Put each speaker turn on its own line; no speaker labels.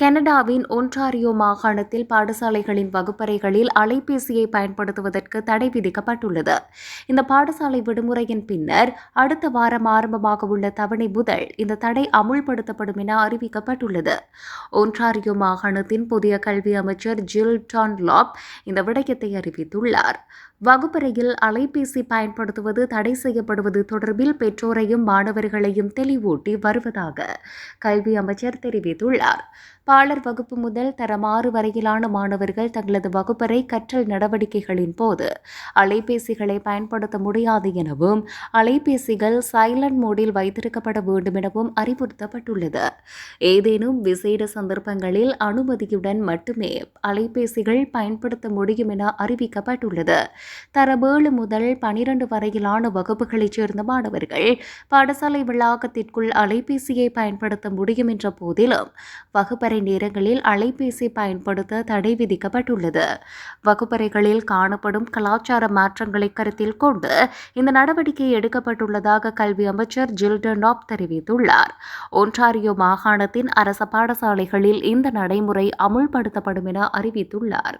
கனடாவின் ஒன்டாரியோ மாகாணத்தில் பாடசாலைகளின் வகுப்பறைகளில் அலைபேசியை பயன்படுத்துவதற்கு தடை விதிக்கப்பட்டுள்ளது. இந்த பாடசாலை விடுமுறையின் பின்னர் அடுத்த வாரம் ஆரம்பமாக உள்ள தவணை முதல் இந்த தடை அமுல்படுத்தப்படும் என அறிவிக்கப்பட்டுள்ளது. ஒன்டாரியோ மாகாணத்தின் புதிய கல்வி அமைச்சர் ஜில் டான்லாப் இந்த விடயத்தை அறிவித்துள்ளார். வகுப்பறையில் அலைபேசி பயன்படுத்துவது தடை செய்யப்படுவது தொடர்பில் பெற்றோரையும் மாணவர்களையும் தெளிவூட்டி வருவதாக கல்வி அமைச்சர் தெரிவித்துள்ளார். பாலர் வகுப்பு முதல் தரமாறு வரையிலான மாணவர்கள் தங்களது வகுப்பறை கற்றல் நடவடிக்கைகளின் போது அலைபேசிகளை பயன்படுத்த முடியாது எனவும் அலைபேசிகள் சைலண்ட் மோடில் வைத்திருக்கப்பட வேண்டும் எனவும் அறிவுறுத்தப்பட்டுள்ளது. ஏதேனும் விசேட சந்தர்ப்பங்களில் அனுமதியுடன் மட்டுமே அலைபேசிகள் பயன்படுத்த முடியும் என அறிவிக்கப்பட்டுள்ளது. தரம் ஏழு முதல் பனிரெண்டு வரையிலான வகுப்புகளைச் சேர்ந்த மாணவர்கள் பாடசாலை வளாகத்திற்குள் அலைபேசியை பயன்படுத்த முடியும் என்ற போதிலும் வகுப்பறை நேரங்களில் அலைபேசி பயன்படுத்த தடை விதிக்கப்பட்டுள்ளது. வகுப்பறைகளில் காணப்படும் கலாச்சார மாற்றங்களை கருத்தில் கொண்டு இந்த நடவடிக்கை எடுக்கப்பட்டுள்ளதாக கல்வி அமைச்சர் ஜில்டன் ஆப் தெரிவித்துள்ளார். ஒன்டாரியோ மாகாணத்தின் அரச பாடசாலைகளில் இந்த நடைமுறை அமுல்படுத்தப்படும் என அறிவித்துள்ளார்.